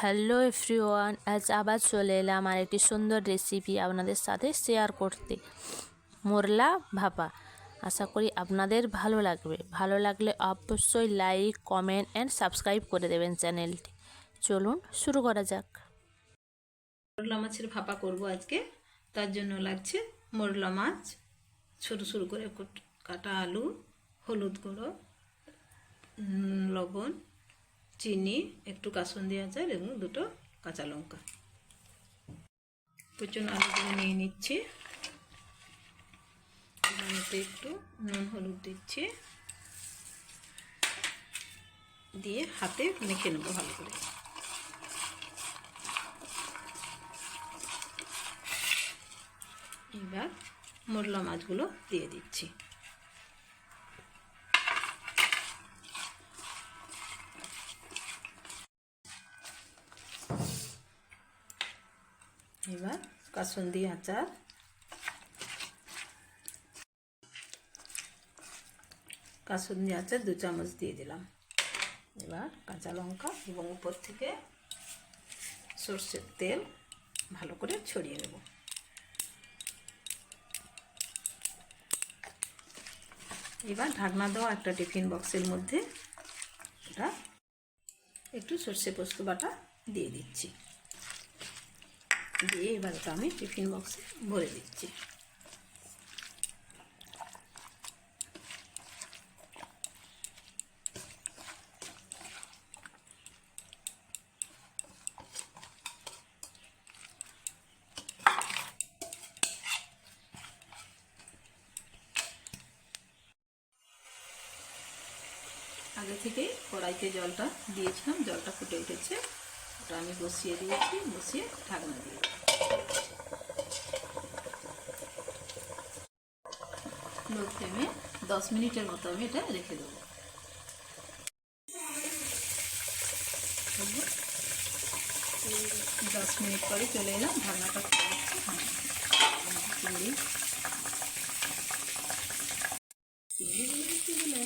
Hello everyone, আজ আবার চলে এলাম আর একটি সুন্দর রেসিপি আপনাদের সাথে শেয়ার করতে। মোরলা ভাপা, আশা করি আপনাদের ভালো লাগবে। ভালো লাগলে অবশ্যই লাইক কমেন্ট অ্যান্ড সাবস্ক্রাইব করে দেবেন চ্যানেলটি চলুন শুরু করা যাক। মোরলা মাছের ভাপা করব আজকে। তার জন্য লাগছে মোরলা মাছ। ছোটো ছোটো করে কুট- কাটা আলু, হলুদ গুঁড়ো লবণ চিনি, একটু কাসুন্দি আচার এবং দুটো কাঁচা লঙ্কা। প্রচুর আলুগুলো নিয়ে নিচ্ছি। একটু, নুন, হলুদ দিচ্ছি। দিয়ে হাতে মেখে নেব ভালো করে। এবার মোরলা মাছগুলো দিয়ে দিচ্ছি। এবার কাসুন্দি আচার। কাসুন্দি আচার দু চামচ দিয়ে দিলাম। এবার কাঁচা লঙ্কা এবং উপর থেকে সর্ষের তেল ভালো করে ছড়িয়ে নেব। এবার ঢাকনা দেওয়া একটা টিফিন বক্সের মধ্যে এটা একটু সর্ষে পোস্ত বাটা দিয়ে দিচ্ছি। দিয়ে এবার এটা আমি টিফিন বক্সে ভরে দিচ্ছি। আগে থেকে কড়াইতে জলটা দিয়েছিলাম, জলটা ফুটে উঠেছে। ওটা আমি বসিয়ে দিয়েছি, বসিয়ে ঢাকনা দিয়ে লো ফ্লেমে দশ মিনিটের মতো আমি এটা রেখে দেবো দশ মিনিট পরে চলে এলাম ঢাকনাটা। হ্যাঁ, চিংড়ি চিংড়ি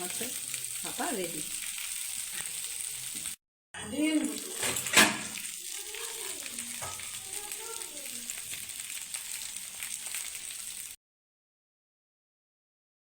মাছের ভাপা রেডি